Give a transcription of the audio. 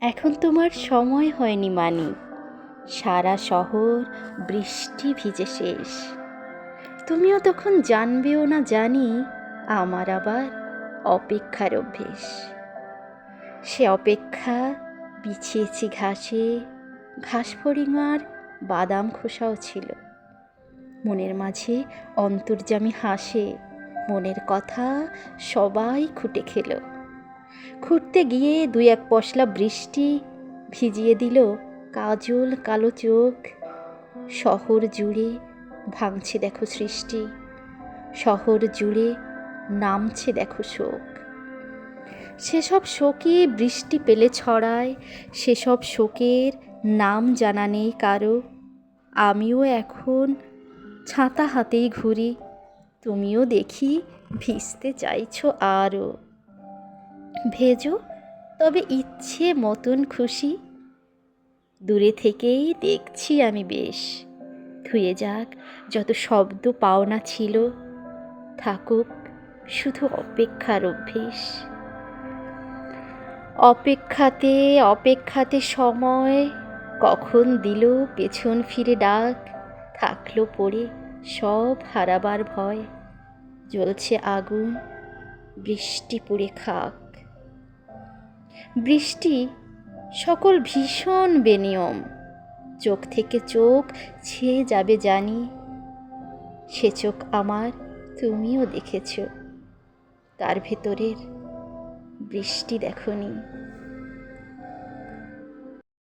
এখন তোমার সময় হয়নি, মানি। সারা শহর বৃষ্টি ভিজে শেষ। তুমিও তখন জানবেও না, জানি, আমার আবার অপেক্ষার অভ্যেস। সে অপেক্ষা, বিছিয়েছি ঘাসে, ঘাস ফড়িঙার বাদাম খোসাও ছিল। মনের মাঝে অন্তর্জামী হাসে, মনের কথা সবাই খুঁটে খেলো। খুঁড়তে গিয়ে দুই এক পশলা বৃষ্টি ভিজিয়ে দিল কাজল কালো চোখ। শহর জুড়ে ভাঙছে দেখো সৃষ্টি। শহর জুড়ে নামছে দেখো শোক। সেসব শোকে বৃষ্টি পেলে ছড়ায়, সেসব শোকের নাম জানা নেই কারও। আমিও এখন ছাতা হাতেই ঘুরি, তুমিও দেখি ভিজতে চাইছো আরও ভেজো, তবে ইচ্ছে মতন খুশি। দূরে থেকেই দেখছি আমি বেশ। ধুয়ে যাক, যত শব্দ পাওনা ছিল, থাকুক শুধু অপেক্ষার অভ্যেস। অপেক্ষাতে অপেক্ষাতে সময় কখন দিল, পেছন ফিরে ডাক, থাকল পড়ে সব হারাবার ভয়। জ্বলছে আগুন, বৃষ্টি পুড়ে খাক। বৃষ্টি সকল ভীষণ বেনিয়ম। চোখ থেকে চোখ ছেয়ে যাবে জানি, সে চোখ আমার, তুমিও দেখেছ। তার ভেতরের বৃষ্টি দেখনি।